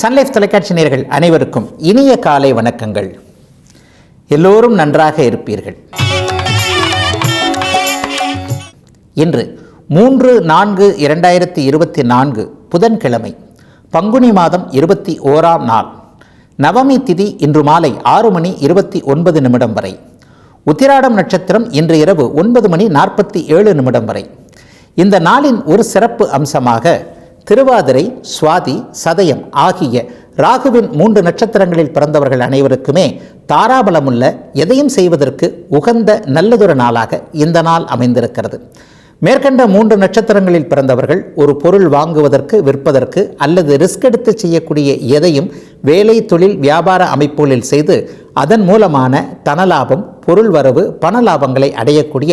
Sun Life தொலைக்காட்சி நேர்கள் அனைவருக்கும் இனிய காலை வணக்கங்கள். எல்லோரும் நன்றாக இருப்பீர்கள். இன்று மூன்று நான்கு இரண்டாயிரத்தி இருபத்தி நான்கு புதன்கிழமை பங்குனி மாதம் இருபத்தி ஓராம் நாள். நவமி திதி இன்று மாலை ஆறு மணி இருபத்தி ஒன்பது நிமிடம் வரை. உத்திராடம் நட்சத்திரம் இன்று இரவு ஒன்பது மணி நாற்பத்தி ஏழு நிமிடம் வரை. இந்த நாளின் ஒரு சிறப்பு அம்சமாக திருவாதிரை சுவாதி சதயம் ஆகிய ராகுவின் மூன்று நட்சத்திரங்களில் பிறந்தவர்கள் அனைவருக்குமே தாராபலமுள்ள எதையும் செய்வதற்கு உகந்த நல்லதொரு நாளாக இந்த நாள் அமைந்திருக்கிறது. மேற்கண்ட மூன்று நட்சத்திரங்களில் பிறந்தவர்கள் ஒரு பொருள் வாங்குவதற்கு விற்பதற்கு அல்லது ரிஸ்க் எடுத்து செய்யக்கூடிய எதையும் வேலை தொழில் வியாபார அமைப்புகளில் செய்து அதன் மூலமான தனலாபம் பொருள் வரவு பண லாபங்களை அடையக்கூடிய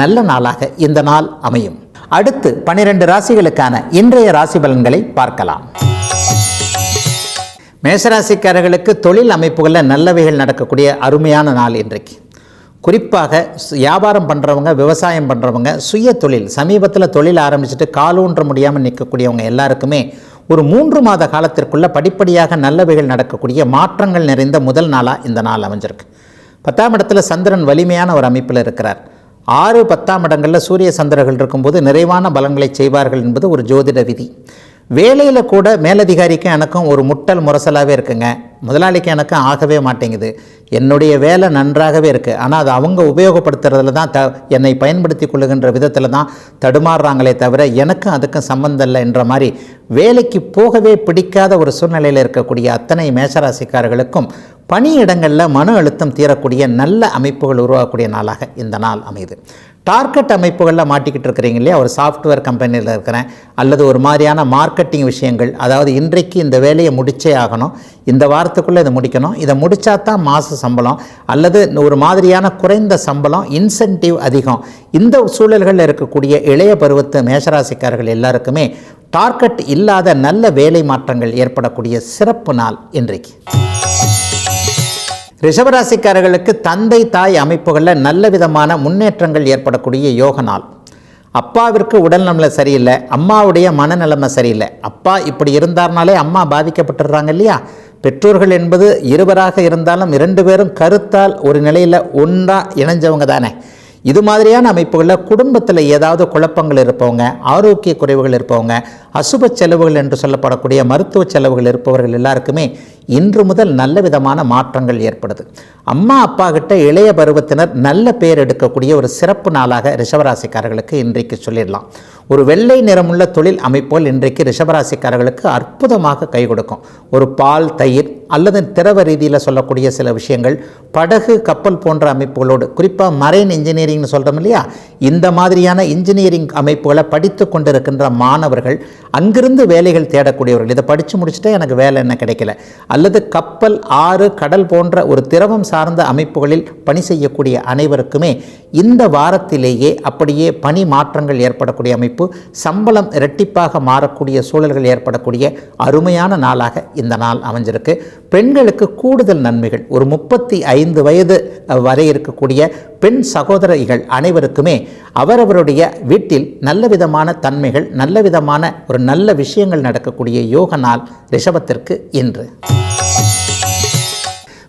நல்ல நாளாக இந்த நாள் அமையும். அடுத்து பனிரெண்டு ராசிகளுக்கான இன்றைய ராசி பலன்களை பார்க்கலாம். மேசராசிக்காரர்களுக்கு தொழில் அமைப்புகளில் நல்லவைகள் நடக்கக்கூடிய அருமையான நாள் இன்றைக்கு. குறிப்பாக வியாபாரம் பண்ணுறவங்க விவசாயம் பண்ணுறவங்க சுய தொழில் சமீபத்தில் தொழில் ஆரம்பிச்சுட்டு காலூன்ற முடியாமல் நிற்கக்கூடியவங்க எல்லாருக்குமே ஒரு மூன்று மாத காலத்திற்குள்ளே படிப்படியாக நல்லவைகள் நடக்கக்கூடிய மாற்றங்கள் நிறைந்த முதல் நாளாக இந்த நாள் அமைஞ்சிருக்கு. பத்தாம் இடத்துல சந்திரன் வலிமையான ஒரு அமைப்பில் இருக்கிறார். ஆறு பத்தாம் இடங்களில் சூரிய சந்திரர்கள் இருக்கும்போது நிறைவான பலன்களை செய்வார்கள் என்பது ஒரு ஜோதிட விதி. வேலையில் கூட மேலதிகாரிக்கு எனக்கும் ஒரு முட்டல் முரசலாகவே இருக்குங்க. முதலாளிக்கு எனக்கும் ஆகவே மாட்டேங்குது. என்னுடைய வேலை நன்றாகவே இருக்குது ஆனால் அது அவங்க உபயோகப்படுத்துறதுல தான் த என்னை பயன்படுத்தி கொள்ளுகின்ற விதத்தில் தான் தடுமாறுறாங்களே தவிர எனக்கும் அதுக்கும் சம்மந்தம் இல்லை என்ற மாதிரி வேலைக்கு போகவே பிடிக்காத ஒரு சூழ்நிலையில் இருக்கக்கூடிய அத்தனை மேஷராசிக்காரர்களுக்கும் பணியிடங்களில் மன அழுத்தம் தீரக்கூடிய நல்ல அமைப்புகள் உருவாகக்கூடிய நாளாக இந்த நாள் அமையுது. டார்கெட் அமைப்புகளில் மாட்டிக்கிட்டு இருக்கிறீங்க இல்லையா? ஒரு சாஃப்ட்வேர் கம்பெனியில் இருக்கிறேன். அல்லது ஒரு மாதிரியான மார்க்கெட்டிங் விஷயங்கள். அதாவது இன்றைக்கு இந்த வேலையை முடிச்சே ஆகணும். இந்த வாரத்துக்குள்ளே இதை முடிக்கணும். இதை முடிச்சா தான் மாத சம்பளம். அல்லது ஒரு மாதிரியான குறைந்த சம்பளம் இன்சென்டிவ் அதிகம். இந்த சூழல்களில் இருக்கக்கூடிய இளைய பருவத்து மேஷராசிக்காரர்கள் எல்லாருக்குமே டார்கெட் இல்லாத நல்ல வேலை மாற்றங்கள் ஏற்படக்கூடிய சிறப்பு நாள் இன்றைக்கு. ரிஷபராசிக்காரர்களுக்கு தந்தை தாய் அமைப்புகளில் நல்ல விதமான முன்னேற்றங்கள் ஏற்படக்கூடிய யோக நாள். அப்பாவிற்கு உடல்நல சரியில்லை அம்மாவுடைய மனநிலைமை சரியில்லை. அப்பா இப்படி இருந்தார்னாலே அம்மா பாதிக்கப்பட்டுடுறாங்க இல்லையா? பெற்றோர்கள் என்பது இருவராக இருந்தாலும் இரண்டு பேரும் கருத்தால் ஒரு நிலையில் ஒன்றாக இணைஞ்சவங்க தானே. இது மாதிரியான அமைப்புகளில் குடும்பத்தில் ஏதாவது குழப்பங்கள் இருப்பவங்க ஆரோக்கிய குறைவுகள் இருப்பவங்க அசுப செலவுகள் என்று சொல்லப்படக்கூடிய மருத்துவ செலவுகள் இருப்பவர்கள் எல்லாருக்குமே இன்று முதல் நல்ல விதமான மாற்றங்கள் ஏற்படுது. அம்மா அப்பா கிட்ட இளைய பருவத்தினர் நல்ல பேர் எடுக்கக்கூடிய ஒரு சிறப்பு நாளாக ரிஷபராசிக்காரர்களுக்கு இன்றைக்கு சொல்லிடலாம். ஒரு வெள்ளை நிறமுள்ள தொழில் அமைப்போல் இன்றைக்கு ரிஷபராசிக்காரர்களுக்கு அற்புதமாக கை கொடுக்கும். ஒரு பால் தயிர் அல்லது திரவ ரீதியில் சொல்லக்கூடிய சில விஷயங்கள் படகு கப்பல் போன்ற அமைப்புகளோடு குறிப்பாக மரைன் இன்ஜினியரிங்னு சொல்கிறோம் இல்லையா? இந்த மாதிரியான இன்ஜினியரிங் அமைப்புகளை படித்து கொண்டிருக்கின்ற மாணவர்கள் அங்கிருந்து வேலைகள் தேடக்கூடியவர்கள். இதை படித்து முடிச்சுட்டே எனக்கு வேலை என்ன கிடைக்கல. அல்லது கப்பல் ஆறு கடல் போன்ற ஒரு திரவம் சார்ந்த அமைப்புகளில் பணி செய்யக்கூடிய அனைவருக்குமே இந்த வாரத்திலேயே அப்படியே பணி மாற்றங்கள் ஏற்படக்கூடிய அமைப்பு சம்பளம் இரட்டிப்பாக மாறக்கூடிய சூழல்கள் ஏற்படக்கூடிய அருமையான நாளாக இந்த நாள் அமைஞ்சிருக்கு. பெண்களுக்கு கூடுதல் நன்மைகள் ஒரு முப்பத்தி ஐந்து வயது வரை இருக்கக்கூடிய பெண் சகோதரிகள் அனைவருக்குமே அவரவருடைய வீட்டில் நல்ல விதமான தன்மைகள் நல்ல விதமான ஒரு நல்ல விஷயங்கள் நடக்கக்கூடிய யோக நாள் ரிஷபத்திற்கு இன்று.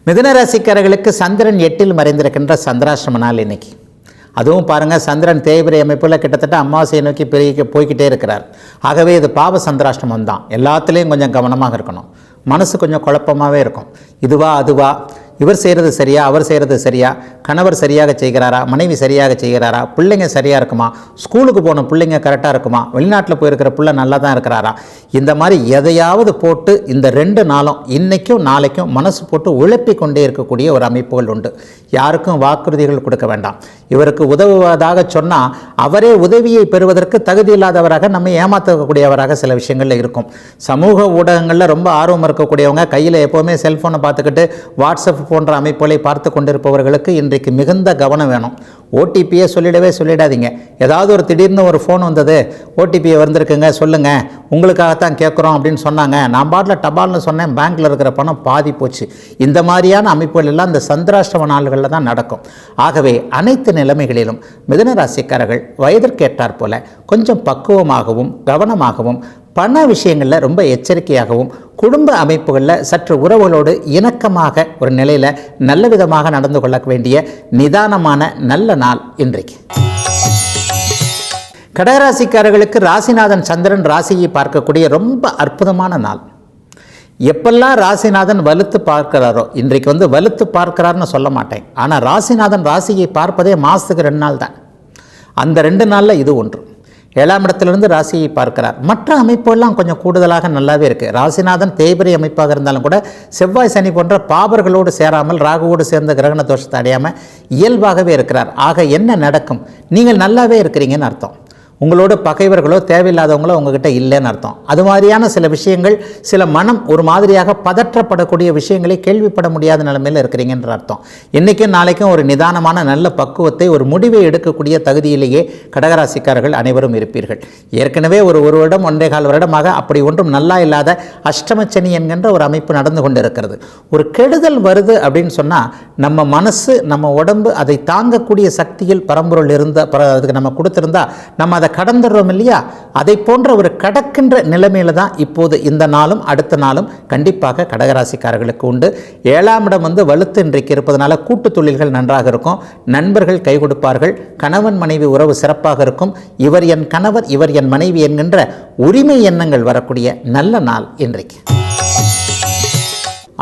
மிதனராசிக்காரர்களுக்கு சந்திரன் எட்டில் மறைந்திருக்கின்ற சந்திராசிரம நாள் இன்னைக்கு. அதுவும் பாருங்கள் சந்திரன் தேய்பிரை அமைப்பில் கிட்டத்தட்ட அமாவாசையை நோக்கி பெருகி போய்கிட்டே இருக்கிறார். ஆகவே இது பாவ சந்திராஷ்டமம் தான். எல்லாத்துலேயும் கொஞ்சம் கவனமாக இருக்கணும். மனசு கொஞ்சம் குழப்பமாகவே இருக்கும். இதுவா அதுவா இவர் செய்கிறது சரியா அவர் செய்கிறது சரியா கணவர் சரியாக செய்கிறாரா மனைவி சரியாக செய்கிறாரா பிள்ளைங்க சரியாக இருக்குமா ஸ்கூலுக்கு போன பிள்ளைங்க கரெக்டாக இருக்குமா வெளிநாட்டில் போயிருக்கிற பிள்ளை நல்லா தான் இருக்கிறாரா? இந்த மாதிரி எதையாவது போட்டு இந்த ரெண்டு நாளும் இன்றைக்கும் நாளைக்கும் மனசு போட்டு உழப்பி கொண்டே இருக்கக்கூடிய ஒரு அமைப்புகள் உண்டு. யாருக்கும் வாக்குறுதிகள் கொடுக்க வேண்டாம். இவருக்கு உதவுவதாக சொன்னால் அவரே உதவியை பெறுவதற்கு தகுதி இல்லாதவராக நம்ம ஏமாற்றக்கூடியவராக சில விஷயங்களில் இருக்கும். சமூக ஊடகங்களில் ரொம்ப ஆர்வம் இருக்கக்கூடியவங்க கையில் எப்போவுமே செல்ஃபோனை பார்த்துக்கிட்டு வாட்ஸ்அப் போன்ற அமைப்புகளை பார்த்து கொண்டிருப்பவர்களுக்கு இன்றைக்கு மிகுந்த கவனம் வேணும். ஓடிபியை சொல்லிடவே சொல்லிடாதீங்க. ஏதாவது ஒரு திடீர்னு ஒரு ஃபோன் வந்தது ஓடிபியை வந்திருக்குங்க சொல்லுங்கள் உங்களுக்காகத்தான் கேட்குறோம் அப்படின்னு சொன்னாங்க. நான் பாட்டில் டபால்னு சொன்னேன் பேங்க்கில் இருக்கிற பணம் பாதி போச்சு. இந்த மாதிரியான அமைப்புகள் எல்லாம் இந்த சந்திராஷ்டம நாள்களில் தான் நடக்கும். ஆகவே அனைத்து நிலைமைகளிலும் மிதனராசிக்காரர்கள் வயதிற்கேற்றாற் போல கொஞ்சம் பக்குவமாகவும் கவனமாகவும் பண விஷயங்களில் ரொம்ப எச்சரிக்கையாகவும் குடும்ப அமைப்புகளில் சற்று உறவுகளோடு இணக்கமாக ஒரு நிலையில் நல்ல விதமாக நடந்து கொள்ள வேண்டிய நிதானமான நல்ல நாள் இன்றைக்கு. கடகராசிக்காரர்களுக்கு ராசிநாதன் சந்திரன் ராசியை பார்க்கக்கூடிய ரொம்ப அற்புதமான நாள். எப்பெல்லாம் ராசிநாதன் வலுத்து பார்க்கிறாரோ இன்றைக்கு வந்து வலுத்து பார்க்கிறார்னு சொல்ல மாட்டேன். ஆனால் ராசிநாதன் ராசியை பார்ப்பதே மாதத்துக்கு ரெண்டு நாள் தான். அந்த ரெண்டு நாளில் இது ஒன்று. ஏழாம் இடத்திலிருந்து ராசியை பார்க்கிறார். மற்ற அமைப்புகள்லாம் கொஞ்சம் கூடுதலாக நல்லாவே இருக்குது ராசிநாதன் தேய்பிரை அமைப்பாக இருந்தாலும் கூட செவ்வாய் சனி போன்ற பாபர்களோடு சேராமல் ராகுவோடு சேர்ந்த கிரகண தோஷத்தை அடையாமல் இயல்பாகவே இருக்கிறார். ஆக என்ன நடக்கும்? நீங்கள் நல்லாவே இருக்கிறீங்கன்னு அர்த்தம். உங்களோட பகைவர்களோ தேவையில்லாதவங்களோ உங்ககிட்ட இல்லைன்னு அர்த்தம். அது மாதிரியான சில விஷயங்கள் சில மனம் ஒரு மாதிரியாக பதற்றப்படக்கூடிய விஷயங்களை கேள்விப்பட முடியாத நிலைமையில் இருக்கிறீங்கன்ற அர்த்தம். இன்றைக்கும் நாளைக்கும் ஒரு நிதானமான நல்ல பக்குவத்தை ஒரு முடிவை எடுக்கக்கூடிய தகுதியிலேயே கடகராசிக்காரர்கள் அனைவரும் இருப்பீர்கள். ஏற்கனவே ஒரு ஒரு வருடம் ஒன்றே கால் வருடமாக அப்படி ஒன்றும் நல்லா இல்லாத அஷ்டமச்சனி என்கின்ற ஒரு அமைப்பு நடந்து கொண்டு இருக்கிறது ஒரு கெடுதல் வருது அப்படின்னு சொன்னால் நம்ம மனசு நம்ம உடம்பு அதை தாங்கக்கூடிய சக்தியில் பரம்பொருள் இருந்த பர- அதுக்கு நம்ம கொடுத்துருந்தா நம்ம அதை கடந்துடுறோம் இல்லையா? அதை போன்ற ஒரு கடக்கின்ற நிலைமையில தான் இப்போது இந்த நாளும் அடுத்த நாளும் கண்டிப்பாக கடகராசிக்காரர்களுக்கு உண்டு. ஏழாம் இடம் வந்து வலுத்து இன்றைக்கு இருப்பதனால கூட்டு தொழில்கள் நன்றாக இருக்கும். நண்பர்கள் கை கொடுப்பார்கள். கணவன் மனைவி உறவு சிறப்பாக இருக்கும். இவர் என் கணவர் இவர் என் மனைவி என்கின்ற உரிமை எண்ணங்கள் வரக்கூடிய நல்ல நாள் இன்றைக்கு.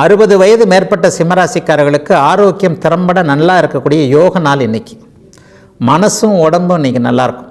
அறுபது வயது மேற்பட்ட சிம்மராசிக்காரர்களுக்கு ஆரோக்கியம் திறம்பட நல்லா இருக்கக்கூடிய யோக நாள் இன்னைக்கு. மனசும் உடம்பும் இன்னைக்கு நல்லா இருக்கும்.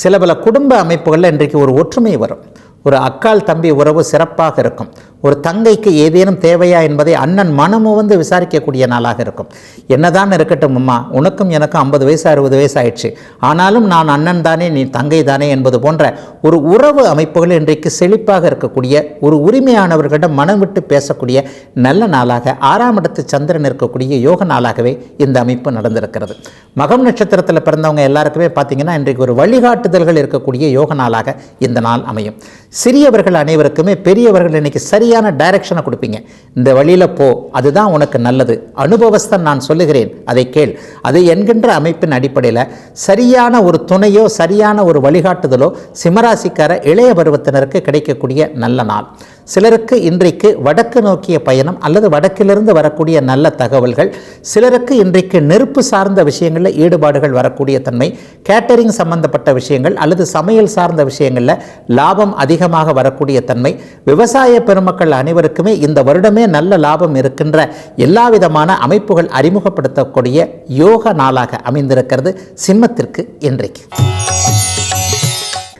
சில பல குடும்ப அமைப்புகளில் இன்றைக்கு ஒரு ஒற்றுமை வரும். ஒரு அக்கால் தம்பி உறவு சிறப்பாக இருக்கும். ஒரு தங்கைக்கு ஏதேனும் தேவையா என்பதை அண்ணன் மனமும் வந்து விசாரிக்கக்கூடிய நாளாக இருக்கும். என்னதான் இருக்கட்டும் அம்மா உனக்கும் எனக்கும் ஐம்பது வயசு அறுபது வயசு ஆயிடுச்சு. ஆனாலும் நான் அண்ணன் தானே நீ தங்கை தானே என்பது போன்ற ஒரு உறவு அமைப்புகள் இன்றைக்கு செழிப்பாக இருக்கக்கூடிய ஒரு உரிமையானவர்களிடம் மனம் விட்டு பேசக்கூடிய நல்ல நாளாக ஆறாம் இடத்து சந்திரன் இருக்கக்கூடிய யோக நாளாகவே இந்த அமைப்பு நடந்திருக்கிறது. மகம் நட்சத்திரத்தில் பிறந்தவங்க எல்லாருக்குமே பார்த்தீங்கன்னா இன்றைக்கு ஒரு வழிகாட்டுதல்கள் இருக்கக்கூடிய யோக நாளாக இந்த நாள் அமையும். சிறியவர்கள் அனைவருக்குமே பெரியவர்கள் இன்னைக்கு சரியான டைரக்ஷனை கொடுப்பீங்க. இந்த வழியில் போ அதுதான் உனக்கு நல்லது. அனுபவஸ்தன் நான் சொல்லுகிறேன். அதை கேள். அது என்கின்ற அமைப்பின் அடிப்படையில் சரியான ஒரு துணையோ சரியான ஒரு வழிகாட்டுதலோ சிம்மராசிக்கார இளைய பருவத்தினருக்கு கிடைக்கக்கூடிய நல்ல நாள். சிலருக்கு இன்றைக்கு வடக்கு நோக்கிய பயணம் அல்லது வடக்கிலிருந்து வரக்கூடிய நல்ல தகவல்கள் சிலருக்கு இன்றைக்கு நெருப்பு சார்ந்த விஷயங்களில் ஈடுபாடுகள் வரக்கூடிய தன்மை கேட்டரிங் சம்பந்தப்பட்ட விஷயங்கள் அல்லது சமையல் சார்ந்த விஷயங்களில் லாபம் அதிகமாக வரக்கூடிய தன்மை விவசாய பெருமக்கள் அனைவருக்குமே இந்த வருடமே நல்ல லாபம் இருக்கின்ற எல்லா விதமான அமைப்புகள் அறிமுகப்படுத்தக்கூடிய யோக நாளாக அமைந்திருக்கிறது சிம்மத்திற்கு இன்றைக்கு.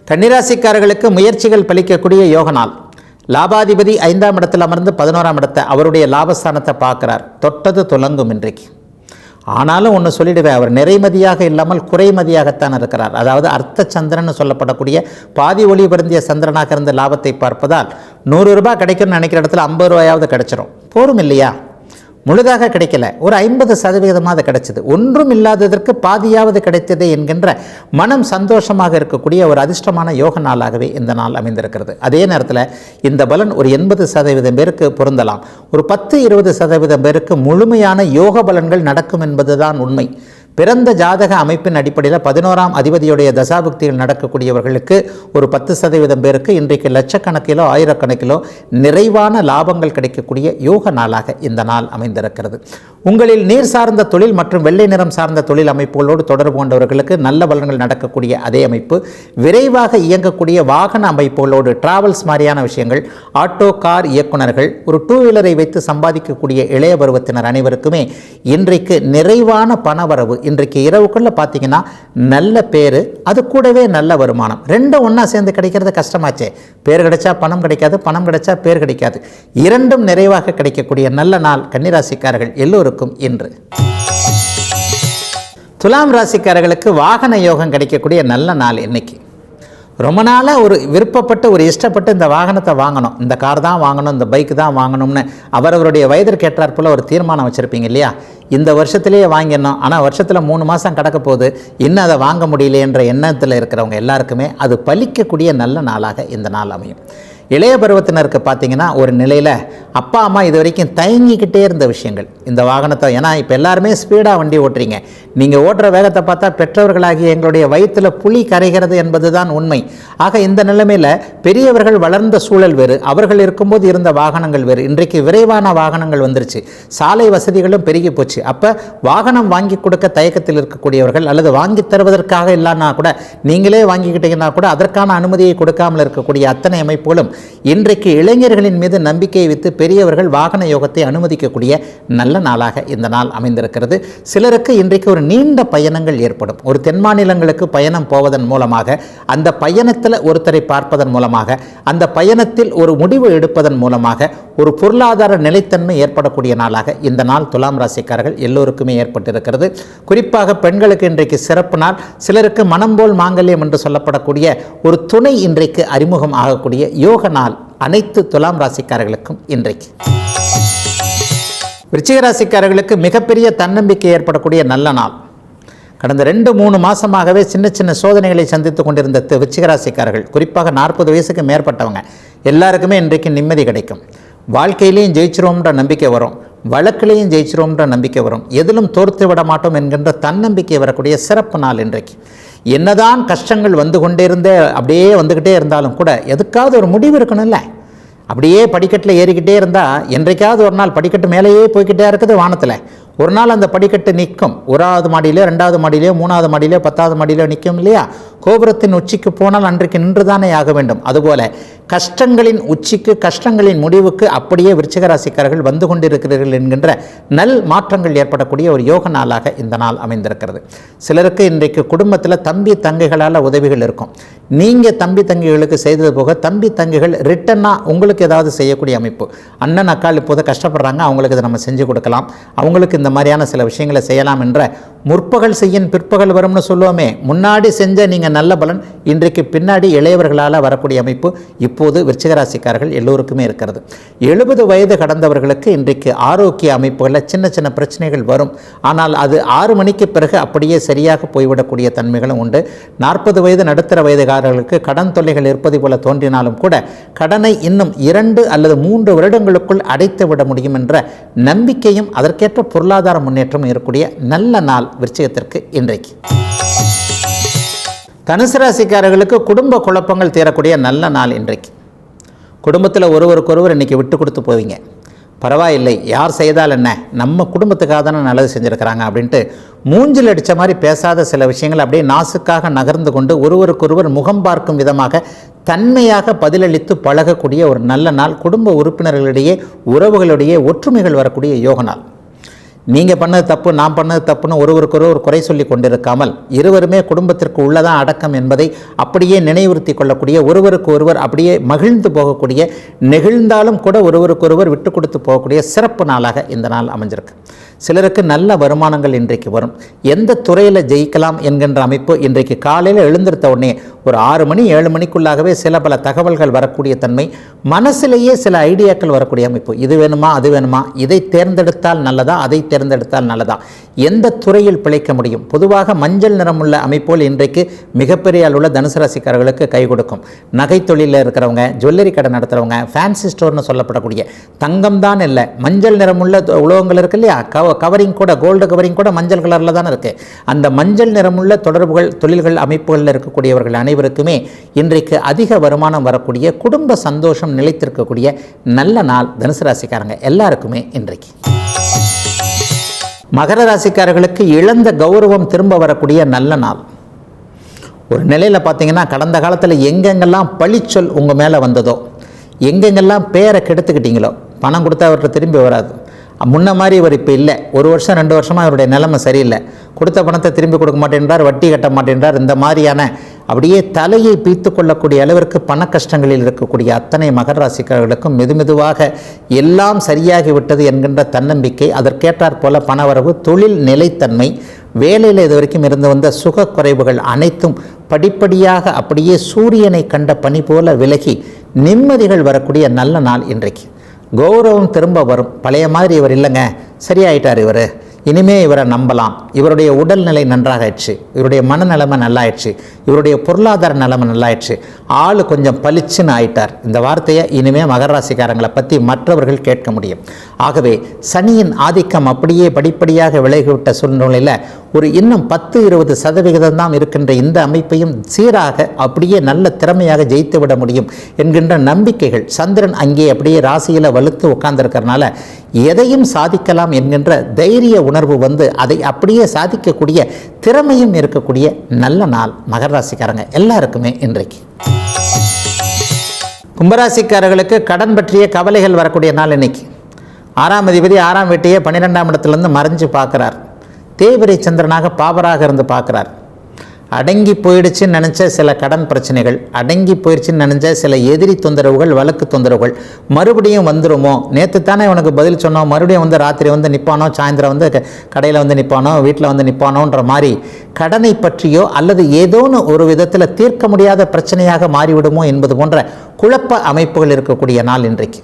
கன்னிராசிக்காரர்களுக்கு முயற்சிகள் பலிக்கக்கூடிய யோக நாள். லாபாதிபதி ஐந்தாம் இடத்தில் அமர்ந்து பதினோராம் இடத்தை அவருடைய லாபஸ்தானத்தை பார்க்குறார். தொட்டது துலங்கும் இன்றைக்கு. ஆனாலும் ஒன்று சொல்லிடுவேன் அவர் நிறைமதியாக இல்லாமல் குறைமதியாகத்தான் இருக்கிறார். அதாவது அர்த்த சந்திரன் சொல்லப்படக்கூடிய பாதி ஒளி பொருந்திய சந்திரனாக இருந்த லாபத்தை பார்ப்பதால் நூறு ரூபாய் கிடைக்கும்னு நினைக்கிற இடத்துல ஐம்பது ரூபாயாவது கிடைச்சிரும். போரும் இல்லையா? முழுதாக கிடைக்கல. ஒரு ஐம்பது சதவீதமாக கிடைச்சது. ஒன்றும் இல்லாததற்கு பாதியாவது கிடைத்ததே என்கின்ற மனம் சந்தோஷமாக இருக்கக்கூடிய ஒரு அதிர்ஷ்டமான யோக நாளாகவே இந்த நாள் அமைந்திருக்கிறது. அதே நேரத்தில் இந்த பலன் ஒரு எண்பது சதவீதம் பேருக்கு பொருந்தலாம். ஒரு பத்து இருபது சதவீதம் பேருக்கு முழுமையான யோக பலன்கள் நடக்கும் என்பதுதான் உண்மை. பிறந்த ஜாதக அமைப்பின் அடிப்படையில் பதினோராம் அதிபதியுடைய தசாபக்தியில் நடக்கக்கூடியவர்களுக்கு ஒரு பத்து சதவீதம் பேருக்கு இன்றைக்கு லட்சக்கணக்கிலோ ஆயிரக்கணக்கிலோ நிறைவான லாபங்கள் கிடைக்கக்கூடிய யோக நாளாக இந்த நாள் அமைந்திருக்கிறது. உங்களில் நீர் சார்ந்த தொழில் மற்றும் வெள்ளை நிறம் சார்ந்த தொழில் அமைப்புகளோடு தொடர்பு கொண்டவர்களுக்கு நல்ல பலன்கள் நடக்கக்கூடிய அதே அமைப்பு. விரைவாக இயங்கக்கூடிய வாகன அமைப்புகளோடு டிராவல்ஸ் மாதிரியான விஷயங்கள் ஆட்டோ கார் இயக்குனர்கள் ஒரு டூ வீலரை வைத்து சம்பாதிக்கக்கூடிய இளைய பருவத்தினர் அனைவருக்குமே இன்றைக்கு நிறைவான பணவரவு இன்றைக்கு இரவுக்குள்ளே பார்த்தீங்கன்னா நல்ல பேர் அது கூடவே நல்ல வருமானம். ரெண்டும் ஒன்றா சேர்ந்து கிடைக்கிறது கஷ்டமாச்சே. பேர் கிடைச்சா பணம் கிடைக்காது பணம் கிடைச்சா பேர் கிடைக்காது. இரண்டும் நிறைவாக கிடைக்கக்கூடிய நல்ல நாள் கன்னிராசிக்காரர்கள் கொடுக்கும் இன்று துலாம் ராசிக்காரர்களுக்கு வாகன யோகம் கிடைக்கக்கூடிய நல்ல நாள் இன்னைக்கு. ரொம்ப நாளாக ஒரு விருப்பப்பட்டு ஒரு இஷ்டப்பட்டு இந்த வாகனத்தை வாங்கணும். இந்த கார் தான் வாங்கணும் இந்த பைக் தான் வாங்கணும்னு அவரவருடைய வயதிற்கு ஏற்றாற்போல் ஒரு தீர்மானம் வச்சுருப்பீங்க இல்லையா? இந்த வருஷத்துலேயே வாங்கிடணும். ஆனால் வருஷத்தில் மூணு மாதம் கிடக்க போகுது. இன்னும் அதை வாங்க முடியலையென்ற எண்ணத்தில் இருக்கிறவங்க எல்லாருக்குமே அது பலிக்கக்கூடிய நல்ல நாளாக இந்த நாள் அமையும். இளைய பருவத்தினருக்கு பார்த்தீங்கன்னா ஒரு நிலையில் அப்பா அம்மா இது வரைக்கும் தயங்கிக்கிட்டே இருந்த விஷயங்கள். இந்த வாகனத்தை ஏன்னா இப்போ எல்லாருமே ஸ்பீடாக வண்டி ஓட்டுறீங்க. நீங்கள் ஓட்டுற வேகத்தை பார்த்தா பெற்றவர்களாகி எங்களுடைய வயிற்றில் புலி கரைகிறது என்பது தான் உண்மை. ஆக இந்த நிலைமையில் பெரியவர்கள் வளர்ந்த சூழல் வேறு அவர்கள் இருக்கும்போது இருந்த வாகனங்கள் வேறு. இன்றைக்கு விரைவான வாகனங்கள் வந்துருச்சு. சாலை வசதிகளும் பெருகி போச்சு. அப்போ வாகனம் வாங்கி கொடுக்க தயக்கத்தில் இருக்கக்கூடியவர்கள் அல்லது வாங்கி தருவதற்காக இல்லைன்னா கூட நீங்களே வாங்கிக்கிட்டீங்கன்னா கூட அதற்கான அனுமதியை கொடுக்காமல் இருக்கக்கூடிய அத்தனை அமைப்புகளும் இன்றைக்கு இளைஞர்களின் மீது நம்பிக்கையை வைத்து பெரியவர்கள் வாகன யோகத்தை அனுமதிக்கக்கூடிய நல்ல நாளாக இந்த நாள் அமைந்திருக்கிறது. சிலருக்கு இன்றைக்கு ஒரு நீண்ட பயணங்கள் ஏற்படும். ஒரு தென் மாநிலங்களுக்கு பயணம் போவதன் மூலமாக அந்த பயணத்தில் ஒருத்தரை பார்ப்பதன் மூலமாக அந்த பயணத்தில் ஒரு முடிவு எடுப்பதன் மூலமாக ஒரு பொருளாதார நிலைத்தன்மை ஏற்படக்கூடிய நாளாக இந்த நாள் துலாம் ராசிக்காரர்கள் எல்லோருக்குமே ஏற்பட்டிருக்கிறது. குறிப்பாக பெண்களுக்கு இன்றைக்கு சிறப்பு நாள். சிலருக்கு மனம் போல் மாங்கல்யம் என்று சொல்லப்படக்கூடிய ஒரு துணை இன்றைக்கு அறிமுகம் ஆகக்கூடிய யோக நாள் அனைத்து துலாம் ராசிக்காரர்களுக்கும் இன்றைக்கு. விருச்சிக ராசிக்காரர்களுக்கு மிகப்பெரிய தன்னம்பிக்கை ஏற்படக்கூடிய நல்ல நாள். கடந்த ரெண்டு மூணு மாதமாகவே சின்ன சின்ன சோதனைகளை சந்தித்து கொண்டிருந்த தி- குறிப்பாக நாற்பது வயசுக்கு மேற்பட்டவங்க எல்லாருக்குமே இன்றைக்கு நிம்மதி கிடைக்கும். வாழ்க்கையிலையும் ஜெயிச்சிருவோம்ன்ற நம்பிக்கை வரும். வழக்கிலையும் ஜெயிச்சிருவோம்ன்ற நம்பிக்கை வரும். எதிலும் தோர்த்து விட மாட்டோம் என்கின்ற தன்னம்பிக்கை வரக்கூடிய சிறப்பு நாள் இன்றைக்கு. என்னதான் கஷ்டங்கள் வந்து கொண்டே இருந்தே அப்படியே வந்துக்கிட்டே இருந்தாலும் கூட எதுக்காவது ஒரு முடிவு இருக்கணும்ல. அப்படியே படிக்கட்டில் ஏறிக்கிட்டே இருந்தால் என்றைக்காவது ஒரு நாள் படிக்கட்டு மேலேயே போய்க்கிட்டே இருக்குது வானத்தில். ஒரு நாள் அந்த படிக்கட்டு நிற்கும். ஒராவது மாடியிலையோ ரெண்டாவது மாடியிலையோ மூணாவது மாடியிலையோ பத்தாவது மாடியிலையோ நிற்கும் இல்லையா? கோபுரத்தின் உச்சிக்கு போனால் அன்றைக்கு நின்றுதானே ஆக வேண்டும். அதுபோல கஷ்டங்களின் உச்சிக்கு கஷ்டங்களின் முடிவுக்கு அப்படியே விருச்சிகராசிக்காரர்கள் வந்து கொண்டிருக்கிறீர்கள் என்கின்ற நல் மாற்றங்கள் ஏற்படக்கூடிய ஒரு யோக நாளாக இந்த நாள் அமைந்திருக்கிறது. சிலருக்கு இன்றைக்கு குடும்பத்தில் தம்பி தங்கைகளால் உதவிகள் இருக்கும். நீங்கள் தம்பி தங்கைகளுக்கு செய்தது போக தம்பி தங்கைகள் ரிட்டனாக உங்களுக்கு ஏதாவது செய்யக்கூடிய அமைப்பு. அண்ணன் அக்கால் இப்போது கஷ்டப்படுறாங்க அவங்களுக்கு இதை நம்ம செஞ்சு கொடுக்கலாம். அவங்களுக்கு இந்த மாதிரியான சில விஷயங்களை செய்யலாம் என்ற முற்பகல் செய்யின் பிற்பகல் வரும்னு சொல்லுவோமே. முன்னாடி செஞ்ச நீங்கள் நல்ல பலன். இன்றைக்கு பின்னாடி இளையவர்களால் வரக்கூடிய அமைப்பு இப்போது விருச்சிகராசிக்காரர்கள் எல்லோருக்குமே இருக்கிறது. எழுபது வயது கடந்தவர்களுக்கு இன்றைக்கு ஆரோக்கிய அமைப்புகளில் சின்ன சின்ன பிரச்சனைகள் வரும். ஆனால் அது ஆறு மணிக்கு பிறகு அப்படியே சரியாக போய்விடக்கூடிய தன்மைகளும் உண்டு. நாற்பது வயது நடுத்தர வயதுகாரர்களுக்கு கடன் தொல்லைகள் இருப்பது போல தோன்றினாலும் கூட கடனை இன்னும் இரண்டு அல்லது மூன்று வருடங்களுக்குள் அடைத்து விட முடியும் என்ற நம்பிக்கையும் அதற்கேற்ற பொருளாதார முன்னேற்றம் இருக்கக்கூடிய நல்ல நாள் விருச்சிகத்திற்கு இன்றைக்கு. தனுசு ராசிக்காரர்களுக்கு குடும்ப குழப்பங்கள் தீரக்கூடிய நல்ல நாள் இன்றைக்கு. குடும்பத்தில் ஒருவருக்கொருவர் இன்றைக்கி விட்டு கொடுத்து போவீங்க. பரவாயில்லை யார் செய்தால் என்ன? நம்ம குடும்பத்துக்காக தானே நல்லது செஞ்சுருக்கிறாங்க அப்படின்ட்டு மூஞ்சில் அடித்த மாதிரி பேசாத சில விஷயங்கள் அப்படியே நாசுக்காக நகர்ந்து கொண்டு ஒருவருக்கொருவர் முகம் பார்க்கும் விதமாக தன்மையாக பதிலளித்து பழகக்கூடிய ஒரு நல்ல நாள். குடும்ப உறுப்பினர்களிடையே உறவுகளிடையே ஒற்றுமைகள் வரக்கூடிய யோக நாள். நீங்கள் பண்ணது தப்பு நான் பண்ணது தப்புன்னு ஒருவருக்கொருவர் குறை சொல்லி கொண்டிருக்காமல் இருவருமே குடும்பத்திற்கு உள்ளதான் அடக்கம் என்பதை அப்படியே நினைவுறுத்தி கொள்ளக்கூடிய ஒருவருக்கு ஒருவர் அப்படியே மகிழ்ந்து போகக்கூடிய நெகிழ்ந்தாலும் கூட ஒருவருக்கொருவர் விட்டு கொடுத்து போகக்கூடிய சிறப்பு நாளாக இந்த நாள் அமைஞ்சிருக்கு. சிலருக்கு நல்ல வருமானங்கள் இன்றைக்கு வரும். எந்த துறையில் ஜெயிக்கலாம் என்கின்ற அமைப்பு இன்றைக்கு காலையில் எழுந்திருத்த உடனே ஒரு ஆறு மணி ஏழு மணிக்குள்ளாகவே சில பல தகவல்கள் வரக்கூடிய தன்மை மனசிலேயே சில ஐடியாக்கள் வரக்கூடிய அமைப்பு. இது வேணுமா அது வேணுமா? இதை தேர்ந்தெடுத்தால் நல்லதா அதை தேர்ந்தெடுத்தால் நல்லதா? எந்த துறையில் பிழைக்க முடியும்? பொதுவாக மஞ்சள் நிறமுள்ள அமைப்போல் இன்றைக்கு மிகப்பெரிய அளவில் தனுசு ராசிக்காரர்களுக்கு கை கொடுக்கும். நகை தொழிலில் இருக்கிறவங்க ஜுவல்லரி கடை நடத்துகிறவங்க ஃபேன்சி ஸ்டோர்னு சொல்லப்படக்கூடிய தங்கம் தான் இல்லை மஞ்சள் நிறமுள்ள உலகங்கள் உலோகங்கள் இருக்கு இல்லையா? கவ கவரிங் கூட கோல்டு கவரிங் கூட மஞ்சள் கலரில் தானே இருக்குது அந்த மஞ்சள் நிறமுள்ள தொடர்புகள் தொழில்கள் அமைப்புகளில் இருக்கக்கூடியவர்கள் அனைவருக்குமே இன்றைக்கு அதிக வருமானம் வரக்கூடிய குடும்ப சந்தோஷம் நிலைத்திருக்கக்கூடிய நல்ல நாள் தனுசு ராசிக்காரங்க எல்லாருக்குமே இன்றைக்கு. மகர ராசிக்காரர்களுக்கு இழந்த கௌரவம் திரும்ப வரக்கூடிய நல்ல நாள். ஒரு நிலையில் பார்த்தீங்கன்னா கடந்த காலத்தில் எங்கெங்கெல்லாம் பழிச்சொல் உங்கள் மேலே வந்ததோ எங்கெங்கெல்லாம் பேரை கெடுத்துக்கிட்டீங்களோ பணம் கொடுத்தா அவர்கிட்ட திரும்பி வராது. முன்ன மாதிரி இவர் இப்போ இல்லை. ஒரு வருஷம் ரெண்டு வருஷமாக அவருடைய நிலைமை சரியில்லை. கொடுத்த பணத்தை திரும்பி கொடுக்க மாட்டேன்றார் வட்டி கட்ட மாட்டேன்றார் இந்த மாதிரியான அப்படியே தலையை பீத்து கொள்ளக்கூடிய அளவிற்கு பண கஷ்டங்களில் இருக்கக்கூடிய அத்தனை மகர ராசிக்காரர்களுக்கும் மெதுமெதுவாக எல்லாம் சரியாகி விட்டது என்கின்ற தன்னம்பிக்கை அதற்கேற்றாற் போல பணவரவு தொழில் நிலைத்தன்மை வேலையில் இது வரைக்கும் இருந்து வந்த சுக குறைவுகள் அனைத்தும் படிப்படியாக அப்படியே சூரியனை கண்ட பனி போல விலகி நிம்மதிகள் வரக்கூடிய நல்ல நாள் இன்றைக்கு. கௌரவம் திரும்ப வரும். பழைய மாதிரி இவர் இல்லைங்க. சரியாயிட்டார் இவர். இனிமே இவரை நம்பலாம். இவருடைய உடல்நிலை நன்றாகாயிடுச்சு இவருடைய மனநிலைமை நல்லாயிடுச்சு. இவருடைய பொருளாதார நிலைமை நல்லாயிடுச்சு. ஆள் கொஞ்சம் பளிச்சுன்னு ஆயிட்டார். இந்த வார்த்தையை இனிமே மகராசிக்காரங்களை பற்றி மற்றவர்கள் கேட்க முடியும். ஆகவே சனியின் ஆதிக்கம் அப்படியே படிப்படியாக விலகிவிட்ட சூழ்நிலையில் ஒரு இன்னும் பத்து இருபது சதவிகிதம் தான் இருக்கின்ற இந்த அமைப்பையும் சீராக அப்படியே நல்ல திறமையாக ஜெயித்து விட முடியும் என்கின்ற நம்பிக்கைகள் சந்திரன் அங்கே அப்படியே ராசியில் வலுத்து உட்கார்ந்துருக்கிறனால எதையும் சாதிக்கலாம் என்கின்ற தைரிய உணர்வு வந்து அதை அப்படியே சாதிக்கக்கூடிய திறமையும் இருக்கக்கூடிய நல்ல நாள் மகர ராசிக்காரங்க எல்லாருக்குமே இன்றைக்கு. கும்பராசிக்காரர்களுக்கு கடன் பற்றிய கவலைகள் வரக்கூடிய நாள் இன்னைக்கு. ஆறாம் அதிபதி ஆறாம் வீட்டையே பன்னிரெண்டாம் இடத்துலேருந்து மறைஞ்சு பார்க்குறார். தேவரை சந்திரனாக பாபராக இருந்து பார்க்குறார். அடங்கி போயிடுச்சுன்னு நினச்ச சில கடன் பிரச்சனைகள் அடங்கி போயிடுச்சுன்னு நினச்ச சில எதிரி தொந்தரவுகள் வழக்கு தொந்தரவுகள் மறுபடியும் வந்துருமோ? நேற்று தானே உனக்கு பதில் சொன்னோம் மறுபடியும் வந்து ராத்திரி வந்து நிற்பானோ சாயந்தரம் வந்து கடையில் வந்து நிற்பானோ வீட்டில் வந்து நிற்பானோன்ற மாதிரி கடனை பற்றியோ அல்லது ஏதோன்னு ஒரு விதத்தில் தீர்க்க முடியாத பிரச்சனையாக மாறிவிடுமோ என்பது போன்ற குழப்ப அமைப்புகள் இருக்கக்கூடிய நாள் இன்றைக்கு.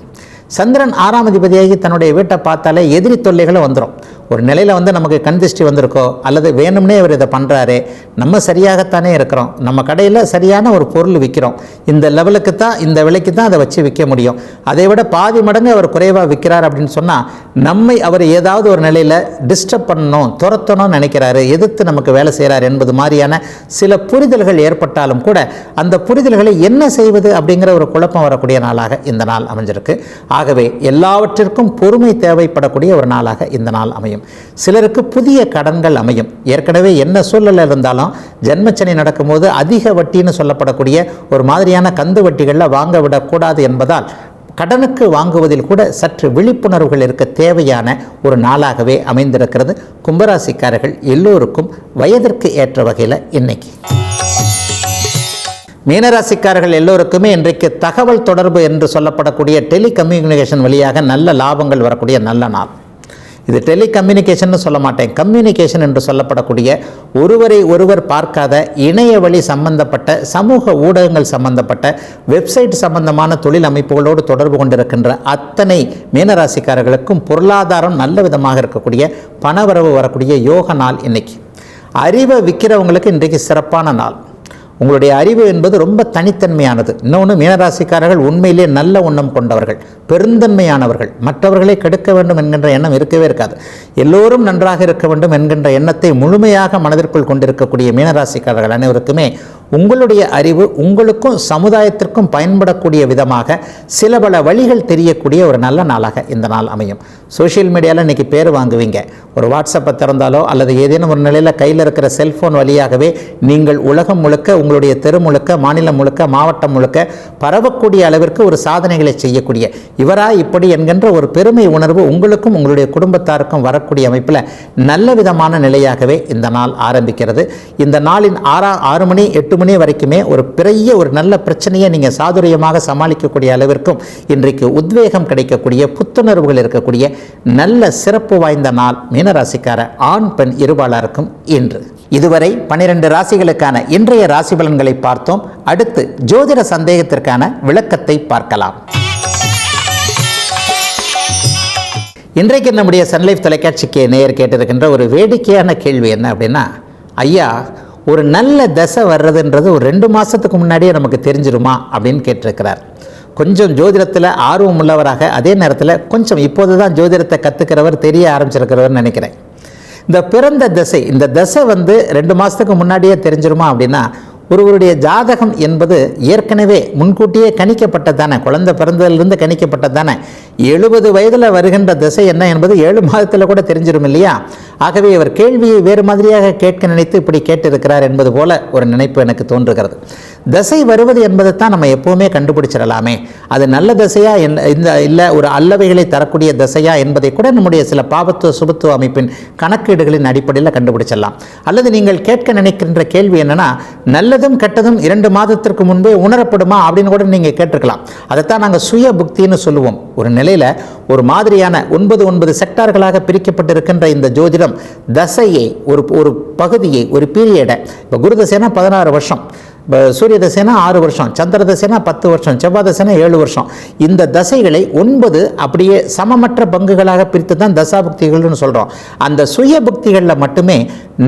சந்திரன் ஆறாம் அதிபதியாகி தன்னுடைய வீட்டை பார்த்தாலே எதிரி தொல்லைகளும் வந்துடும் ஒரு நிலையில் வந்து நமக்கு கண் திருஷ்டி வந்திருக்கோ அல்லது வேணும்னே இவர் இதை பண்ணுறாரு நம்ம சரியாகத்தானே இருக்கிறோம். நம்ம கடையில் சரியான ஒரு பொருள் விற்கிறோம் இந்த லெவலுக்கு தான் இந்த விலைக்கு தான் அதை வச்சு விற்க முடியும். அதை விட பாதி மடங்கு அவர் குறைவாக விற்கிறார் அப்படின்னு சொன்னால் நம்மை அவர் ஏதாவது ஒரு நிலையில் டிஸ்டர்ப் பண்ணணும் துரத்தணும்னு நினைக்கிறாரு எதிர்த்து நமக்கு வேலை செய்கிறார் என்பது மாதிரியான சில புரிதல்கள் ஏற்பட்டாலும் கூட அந்த புரிதல்களை என்ன செய்வது அப்படிங்கிற ஒரு குழப்பம் வரக்கூடிய நாளாக இந்த நாள் அமைஞ்சிருக்கு. ஆகவே எல்லாவற்றிற்கும் பொறுமை தேவைப்படக்கூடிய ஒரு நாளாக இந்த நாள் அமையும். சிலருக்கு புதிய கடன்கள் அமையும். ஏற்கனவே என்ன சூழலில் இருந்தாலும் ஜென்மச்சனி நடக்கும்போது அதிக வட்டின்னு சொல்லப்படக்கூடிய ஒரு மாதிரியான கந்து வட்டிகளில் வாங்க விடக்கூடாது என்பதால் கடனுக்கு வாங்குவதில் கூட சற்று விழிப்புணர்வுகள் இருக்க தேவையான ஒரு நாளாகவே அமைந்திருக்கிறது. கும்பராசிக்காரர்கள் எல்லோருக்கும் வயதிற்கு ஏற்ற வகையில் இன்னைக்கு. மீனராசிக்காரர்கள் எல்லோருக்குமே இன்றைக்கு தகவல் தொடர்பு என்று சொல்லப்படக்கூடிய டெலிகம்யூனிகேஷன் வழியாக நல்ல லாபங்கள் வரக்கூடிய நல்ல நாள். இது டெலிகம்யூனிகேஷன் சொல்ல மாட்டேன். கம்யூனிகேஷன் என்று சொல்லப்படக்கூடிய ஒருவரை ஒருவர் பார்க்காத இணைய வழி சம்பந்தப்பட்ட சமூக ஊடகங்கள் சம்பந்தப்பட்ட வெப்சைட் சம்பந்தமான தொழில் அமைப்புகளோடு தொடர்பு கொண்டிருக்கின்ற அத்தனை மீனராசிக்காரர்களுக்கும் பொருளாதாரம் நல்ல விதமாக இருக்கக்கூடிய பணவரவு வரக்கூடிய யோக நாள் இன்னைக்கு. அறிவை விற்கிறவங்களுக்கு இன்றைக்கு சிறப்பான நாள். உங்களுடைய அறிவு என்பது ரொம்ப தனித்தன்மையானது. இன்னொன்று மீனராசிக்காரர்கள் உண்மையிலே நல்ல உண்ணம் கொண்டவர்கள் பெருந்தன்மையானவர்கள். மற்றவர்களை கெடுக்க வேண்டும் என்கின்ற எண்ணம் இருக்கவே இருக்காது. எல்லோரும் நன்றாக இருக்க வேண்டும் என்கின்ற எண்ணத்தை முழுமையாக மனதிற்குள் கொண்டிருக்கக்கூடிய மீனராசிக்காரர்கள் அனைவருக்குமே உங்களுடைய அறிவு உங்களுக்கும் சமுதாயத்திற்கும் பயன்படக்கூடிய விதமாக சில பல வழிகள் தெரியக்கூடிய ஒரு நல்ல நாளாக இந்த நாள் அமையும். சோஷியல் மீடியாவில் இன்றைக்கி பேர் வாங்குவீங்க. ஒரு வாட்ஸ்அப்பை திறந்தாலோ அல்லது ஏதேனும் ஒரு நிலையில் கையில் இருக்கிற செல்ஃபோன் வழியாகவே நீங்கள் உலகம் முழுக்க உங்களுடைய தெரு முழுக்க மாநிலம் முழுக்க மாவட்டம் முழுக்க பரவக்கூடிய அளவிற்கு ஒரு சாதனைகளை செய்யக்கூடிய இவரா இப்படி என்கின்ற ஒரு பெருமை உணர்வு உங்களுக்கும் உங்களுடைய குடும்பத்தாருக்கும் வரக்கூடிய அமைப்பில் நல்ல விதமான நிலையாகவே இந்த நாள் ஆரம்பிக்கிறது. இந்த நாளின் ஆறா ஆறு மணி எட்டு மணி வரைக்குமே ஒரு பெரிய ஒரு நல்ல பிரச்சனையை நீங்கள் சாதுரியமாக சமாளிக்கக்கூடிய அளவிற்கும் இன்றைக்கு உத்வேகம் கிடைக்கக்கூடிய புத்துணர்வுகள் இருக்கக்கூடிய நல்ல சிறப்பு வாய்ந்த நாள் மீனராசிக்கார ஆண் பெண் இருபாளருக்கும் இன்று. இதுவரை பனிரெண்டு ராசிகளுக்கான இன்றைய ராசி பலன்களை பார்த்தோம். அடுத்து ஜோதிட சந்தேகத்திற்கான விளக்கத்தை பார்க்கலாம். இன்றைக்கு நம்முடைய சன்லைஃப் தொலைக்காட்சிக்கு நேயர் கேட்டிருக்கின்ற ஒரு வேடிக்கையான கேள்வி என்ன அப்படின்னா ஐயா ஒரு நல்ல தசை வர்றதுன்றது ஒரு ரெண்டு மாதத்துக்கு முன்னாடியே நமக்கு தெரிஞ்சிருமா அப்படின்னு கேட்டிருக்கிறார். கொஞ்சம் ஜோதிடத்தில் ஆர்வம் உள்ளவராக அதே நேரத்தில் கொஞ்சம் இப்போது தான் ஜோதிடத்தை கற்றுக்கிறவர் தெரிய ஆரம்பிச்சிருக்கிறவர்னு நினைக்கிறேன். இந்த பிறந்த தசை இந்த தசை வந்து ரெண்டு மாதத்துக்கு முன்னாடியே தெரிஞ்சிருமா அப்படின்னா ஒருவருடைய ஜாதகம் என்பது ஏற்கனவே முன்கூட்டியே கணிக்கப்பட்டது தானே குழந்தை பிறந்ததிலிருந்து கணிக்கப்பட்டது தானே எழுபது வயதில் வருகின்ற திசை என்ன என்பது ஏழு மாதத்தில் கூட தெரிஞ்சிடும் இல்லையா? ஆகவே இவர் கேள்வியை வேறு மாதிரியாக கேட்க நினைத்து இப்படி கேட்டிருக்கிறார் என்பது போல ஒரு நினைப்பு எனக்கு தோன்றுகிறது. தசை வருவது என்பதை தான் நம்ம எப்போவுமே கண்டுபிடிச்சிடலாமே. அது நல்ல தசையா இந்த இல்லை ஒரு அல்லவைகளை தரக்கூடிய தசையா என்பதை கூட நம்முடைய சில பாவத்துவ சுபத்துவ அமைப்பின் கணக்கீடுகளின் அடிப்படையில் கண்டுபிடிச்சிடலாம். அல்லது நீங்கள் கேட்க நினைக்கின்ற கேள்வி என்னன்னா நல்லதும் கெட்டதும் இரண்டு மாதத்திற்கு முன்பே உணரப்படுமா அப்படின்னு கூட நீங்கள் கேட்டிருக்கலாம். அதைத்தான் நாங்கள் சுய புக்தின்னு சொல்லுவோம். ஒரு நிலையில் ஒரு மாதிரியான ஒன்பது ஒன்பது செக்டார்களாக பிரிக்கப்பட்டிருக்கின்ற இந்த ஜோதிடம் மாத்திரம் தசையை ஒரு ஒரு பகுதியை ஒரு பீரியடை இப்போ குரு தசைனா பதினாறு வருஷம். சூரிய தசைனா ஆறு வருஷம் சந்திர தசைனா பத்து வருஷம் செவ்வாய் தசைனா ஏழு வருஷம். இந்த தசைகளை ஒன்பது அப்படியே சமமற்ற பங்குகளாக பிரித்து தான் தசாபுக்திகள்னு சொல்கிறோம் அந்த சுய புக்திகளில் மட்டுமே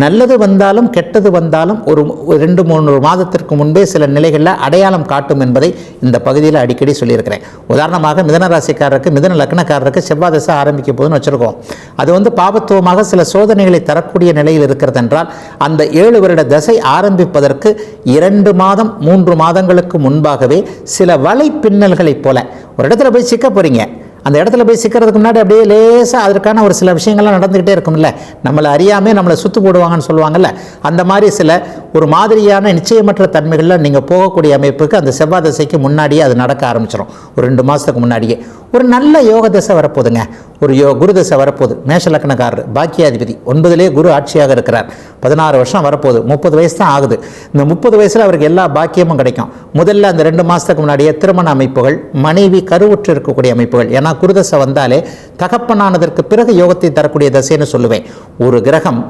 நல்லது வந்தாலும் கெட்டது வந்தாலும் ஒரு ரெண்டு மூணு மாதத்திற்கு முன்பே சில நிலைகளில் அடையாளம் காட்டும் என்பதை இந்த பகுதியில் அடிக்கடி சொல்லியிருக்கிறேன். உதாரணமாக மிதன ராசிக்காரருக்கு மிதன லக்னக்காரருக்கு செவ்வாய் தசை ஆரம்பிக்க போதுன்னு வச்சுருக்கோம். அது வந்து பாபத்துவமாக சில சோதனைகளை தரக்கூடிய நிலையில் இருக்கிறது என்றால் அந்த ஏழு வருட தசை ஆரம்பிப்பதற்கு இரண்டு மாதம் மூன்று மாதங்களுக்கு முன்பாகவே சில வலைப்பின்னல்களைப் போல. ஒரு இடத்துல போய் சிக்க போகிறீங்க அந்த இடத்துல போய் சிக்கிறதுக்கு முன்னாடி அப்படியே லேசாக அதற்கான ஒரு சில விஷயங்கள்லாம் நடந்துக்கிட்டே இருக்கும்ல. நம்மளை அறியாமல் நம்மளை சுத்து போடுவாங்கன்னு சொல்லுவாங்கல்ல. அந்த மாதிரி சில ஒரு மாதிரியான நிச்சயமற்ற தன்மைகளில் நீங்கள் போகக்கூடிய அமைப்புக்கு அந்த செவ்வாய் திசைக்கு முன்னாடியே அது நடக்க ஆரம்பிச்சிடும் ஒரு ரெண்டு மாதத்துக்கு முன்னாடியே. ஒரு நல்ல யோக தசை வரப்போகுதுங்க. ஒரு யோ குரு தசை வரப்போகுது. மேஷ லக்னக்காரர் பாக்கியாதிபதி ஒன்பதுலேயே குரு ஆட்சியாக இருக்கிறார். பதினாறு வருஷம் வரப்போகுது. முப்பது வயசு தான் ஆகுது. இந்த முப்பது வயசில் அவருக்கு எல்லா பாக்கியமும் கிடைக்கும். முதல்ல அந்த ரெண்டு மாதத்துக்கு முன்னாடியே திருமண அமைப்புகள் மனைவி கருவுற்று இருக்கக்கூடிய அமைப்புகள். ஏன்னா குருதசை வந்தாலே தகப்பனானதற்கு பிறகு யோகத்தை தரக்கூடிய தசைன்னு சொல்லுவேன். ஒரு கிரகம்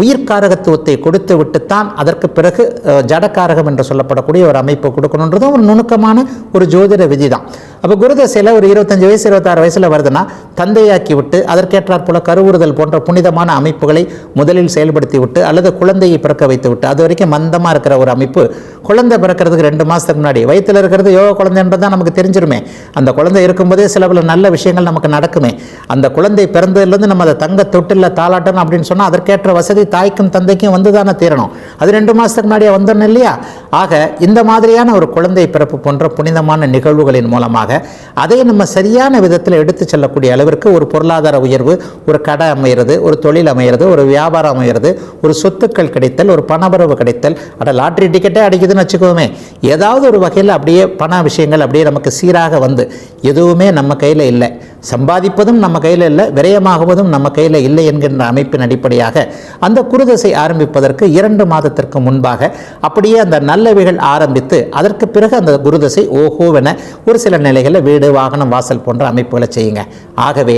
உயிர்காரகத்துவத்தை கொடுத்து விட்டுத்தான் அதற்கு பிறகு ஜடக்காரகம் என்று சொல்லப்படக்கூடிய ஒரு அமைப்பு கொடுக்கணுன்றதும் ஒரு நுணுக்கமான ஒரு ஜோதிட விதி தான் அப்போ குருதசையில் ஒரு இருபத்தஞ்சு வயசு இருபத்தாறு வயசில் வருதுன்னா தந்தையாக்கி விட்டு அதற்கேற்றாற் போல கருவுறுதல் போன்ற புனிதமான அமைப்புகளை முதலில் செயல்படுத்தி விட்டு அல்லது குழந்தையை பிறக்க வைத்து விட்டு அது வரைக்கும் மந்தமாக இருக்கிற ஒரு அமைப்பு. குழந்தை பிறக்கிறதுக்கு ரெண்டு மாதத்துக்கு முன்னாடி வயிற்றில் இருக்கிறது யோக குழந்தைன்றது தான் நமக்கு தெரிஞ்சிருமே. அந்த குழந்தை இருக்கும்போதே சில பல நல்ல விஷயங்கள் நமக்கு நடக்குமே. அந்த குழந்தை பிறந்ததுலேருந்து நம்ம அதை தங்க தொட்டில் தாளாட்டணும் அப்படின்னு சொன்னால் அதற்கேற்ற வசதி தாய்க்கும் தந்தைக்கும் வந்து தானே தீரணும் அது ரெண்டு மாதத்துக்கு முன்னாடியே வந்துடணும் இல்லையா? ஆக இந்த மாதிரியான ஒரு குழந்தை பிறப்பு போன்ற புனிதமான நிகழ்வுகளின் மூலமாக அதை நம்ம சரியான விதத்தில் எடுத்து செல்லக்கூடிய அளவிற்கு ஒரு பொருளாதார உயர்வு ஒரு கடை அமைகிறது ஒரு தொழில் அமைகிறது ஒரு வியாபாரம் அமைகிறது ஒரு சொத்துக்கள் கிடைத்தல் ஒரு பணவரவு கிடைத்தல் அட லாட்ரி டிக்கெட்டே அடிக்குதுன்னு வச்சுக்கோமே. ஏதாவது ஒரு வகையில் அப்படியே பண விஷயங்கள் அப்படியே நமக்கு சீராக வந்து எதுவுமே நம்ம கையில் இல்லை. சம்பாதிப்பதும் நம்ம கையில் இல்லை விரயமாகுவதும் நம்ம கையில் இல்லை என்கின்ற அமைப்பின் அடிப்படையாக அந்த குருதசை ஆரம்பிப்பதற்கு இரண்டு மாதம் மாதத்திற்கு முன்பாக அப்படியே அந்த நல்லவைகள் ஆரம்பித்து அதற்கு பிறகு அந்த குருதசை ஓஹோவென ஒரு சில நிலைகளில் வீடு வாகனம் வாசல் போன்ற அமைப்புகளை செய்யுங்க. ஆகவே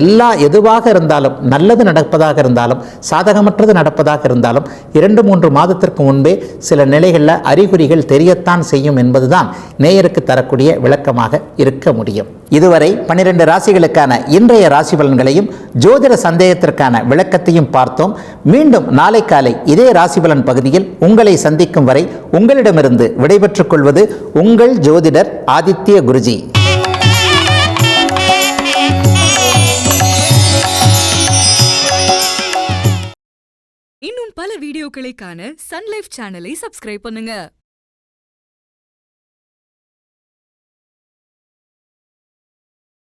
எல்லா எதுவாக இருந்தாலும் நல்லது நடப்பதாக இருந்தாலும் சாதகமற்றது நடப்பதாக இருந்தாலும் இரண்டு மூன்று மாதத்திற்கு முன்பே சில நிலைகளில் அறிகுறிகள் தெரியத்தான் செய்யும் என்பதுதான் நேயருக்கு தரக்கூடிய விளக்கமாக இருக்க முடியும். இதுவரை பன்னிரண்டு ராசிகளுக்கான இன்றைய ராசி பலன்களையும் ஜோதிட சந்தேகத்திற்கான விளக்கத்தையும் பார்த்தோம். மீண்டும் நாளை காலை இதே ராசி பலன் பகுதியில் உங்களை சந்திக்கும் வரை உங்களிடமிருந்து விடைபெற்றுக் கொள்வது உங்கள் ஜோதிடர் ஆதித்ய குருஜி. இன்னும் பல வீடியோக்களை காண சன்லைஃப் சேனலை சப்ஸ்கிரைப் பண்ணுங்க.